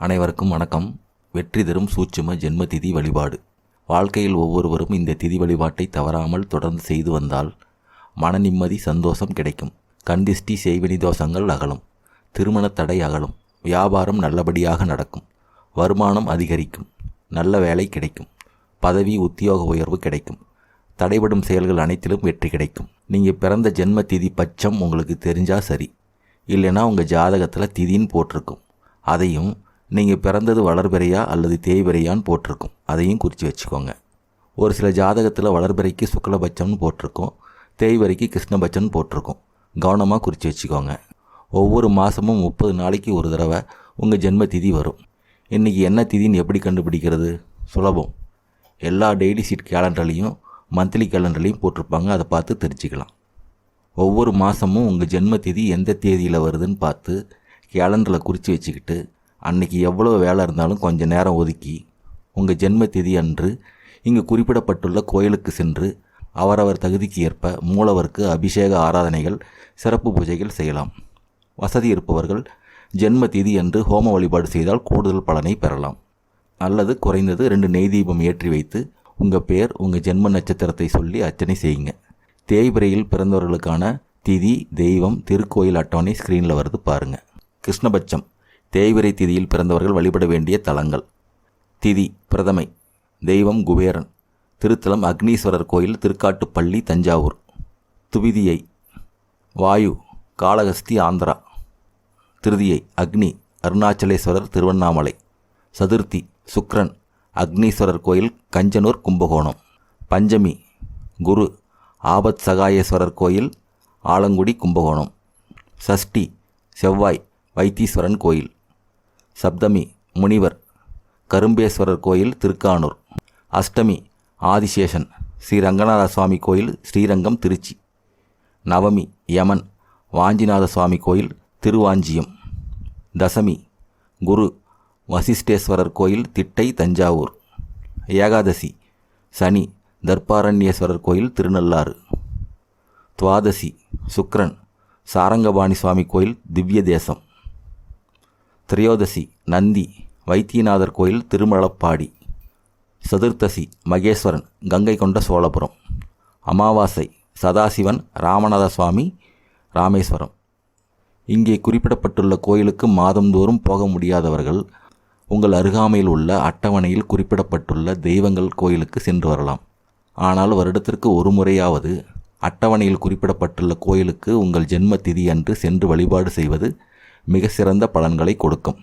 அனைவருக்கும் வணக்கம். வெற்றி தரும் சூட்சும ஜென்ம திதி வழிபாடு. வாழ்க்கையில் ஒவ்வொருவரும் இந்த திதி வழிபாட்டை தவறாமல் தொடர்ந்து செய்து வந்தால் மன நிம்மதி சந்தோஷம் கிடைக்கும். கண்திஷ்டி செய்வினி தோஷங்கள் அகலும். திருமண தடை அகலும். வியாபாரம் நல்லபடியாக நடக்கும். வருமானம் அதிகரிக்கும். நல்ல வேலை கிடைக்கும். பதவி உத்தியோக உயர்வு கிடைக்கும். தடைபடும் செயல்கள் அனைத்திலும் வெற்றி கிடைக்கும். நீங்கள் பிறந்த ஜென்ம திதி பட்சம் உங்களுக்கு தெரிஞ்சால் சரி. இல்லைன்னா உங்கள் ஜாதகத்தில் திதின்னு போட்டிருக்கும். அதையும் நீங்கள் பிறந்தது வளர்பிறையா அல்லது தேய்பிறையான்னு போட்டிருக்கும். அதையும் குறித்து வச்சுக்கோங்க. ஒரு சில ஜாதகத்தில் வளர்பிறைக்கு சுக்லபட்சம்னு போட்டிருக்கோம். தேய்பிறைக்கு கிருஷ்ணபட்சம்னு போட்டிருக்கோம். கவனமாக குறித்து வச்சுக்கோங்க. ஒவ்வொரு மாதமும் முப்பது நாளைக்கு ஒரு தடவை உங்கள் ஜென்ம திதி வரும். இன்றைக்கி என்ன திதின்னு எப்படி கண்டுபிடிக்கிறது? சுலபம். எல்லா டெய்லி சீட் கேலண்டர்லேயும் மந்த்லி கேலண்டர்லேயும் போட்டிருப்பாங்க. அதை பார்த்து தெரிஞ்சுக்கலாம். ஒவ்வொரு மாதமும் உங்கள் ஜென்ம திதி எந்த தேதியில் வருதுன்னு பார்த்து கேலண்டரில் குறித்து வச்சுக்கிட்டு அன்னைக்கு எவ்வளோ வேலை இருந்தாலும் கொஞ்சம் நேரம் ஒதுக்கி உங்கள் ஜென்ம திதி அன்று இங்கு குறிப்பிடப்பட்டுள்ள கோயிலுக்கு சென்று அவரவர் தகுதிக்கு ஏற்ப மூலவருக்கு அபிஷேக ஆராதனைகள் சிறப்பு பூஜைகள் செய்யலாம். வசதி இருப்பவர்கள் ஜென்ம திதி அன்று ஹோம வழிபாடு செய்தால் கூடுதல் பலனை பெறலாம். அல்லது குறைந்தது ரெண்டு நெய் தீபம் ஏற்றி வைத்து உங்கள் பேர் உங்கள் ஜென்ம நட்சத்திரத்தை சொல்லி அர்ச்சனை செய்யுங்க. தேய்பிரையில் பிறந்தவர்களுக்கான திதி தெய்வம் திருக்கோயில் அட்டவணை ஸ்க்ரீனில் வருது பாருங்கள் கிருஷ்ணபட்சம். தேய்விரை திதியில் பிறந்தவர்கள் வழிபட வேண்டிய தலங்கள். திதி பிரதமை தெய்வம் குபேரன் திருத்தலம் அக்னீஸ்வரர் கோயில் திருக்காட்டுப்பள்ளி தஞ்சாவூர். துவிதியை வாயு காளகஸ்தி ஆந்திரா. திருதியை அக்னி அருணாச்சலேஸ்வரர் திருவண்ணாமலை. சதுர்த்தி சுக்ரன் அக்னீஸ்வரர் கோயில் கஞ்சனூர் கும்பகோணம். பஞ்சமி குரு ஆபத் சகாயேஸ்வரர் கோயில் ஆலங்குடி கும்பகோணம். சஷ்டி செவ்வாய் வைத்தீஸ்வரன் கோயில். சப்தமி முனிவர் கரும்பேஸ்வரர் கோயில் திருக்கானூர். அஷ்டமி ஆதிசேஷன் ஸ்ரீ ரங்கநாத சுவாமி கோயில் ஸ்ரீரங்கம் திருச்சி. நவமி யமன் வாஞ்சிநாத சுவாமி கோயில் திருவாஞ்சியம். தசமி குரு வசிஷ்டேஸ்வரர் கோயில் திட்டை தஞ்சாவூர். ஏகாதசி சனி தர்பாரண்யேஸ்வரர் கோயில் திருநள்ளாறு. துவாதசி சுக்ரன் சாரங்கபாணி சுவாமி கோயில் திவ்ய தேசம் திரையோதசி நந்தி வைத்தியநாதர் கோயில் திருமலப்பாடி சதுர்த்தசி மகேஸ்வரன் கங்கை கொண்ட சோழபுரம் அமாவாசை சதாசிவன் ராமநாத சுவாமி ராமேஸ்வரம். இங்கே குறிப்பிடப்பட்டுள்ள கோயிலுக்கு மாதந்தோறும் போக முடியாதவர்கள் உங்கள் அருகாமையில் உள்ள அட்டவணையில் குறிப்பிடப்பட்டுள்ள தெய்வங்கள் கோயிலுக்கு சென்று வரலாம். ஆனால் வருடத்திற்கு ஒரு முறையாவது அட்டவணையில் குறிப்பிடப்பட்டுள்ள கோயிலுக்கு உங்கள் ஜென்ம திதி அன்று சென்று வழிபாடு செய்வது மிக சிறந்த பலன்களை கொடுக்கும்.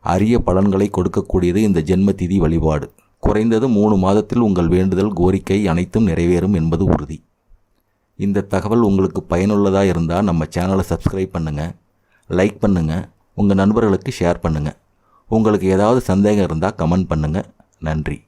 அரிய பலன்களை கொடுக்கக்கூடியது இந்த ஜென்மதிதி வழிபாடு. குறைந்தது மூணு மாதத்தில் உங்கள் வேண்டுதல் கோரிக்கை அனைத்தும் நிறைவேறும் என்பது உறுதி. இந்த தகவல் உங்களுக்கு பயனுள்ளதாக இருந்தால் நம்ம சேனலை சப்ஸ்கிரைப் பண்ணுங்கள் லைக் பண்ணுங்கள் உங்கள் நண்பர்களுக்கு ஷேர் பண்ணுங்கள் உங்களுக்கு ஏதாவது சந்தேகம் இருந்தால் கமெண்ட் பண்ணுங்கள் நன்றி.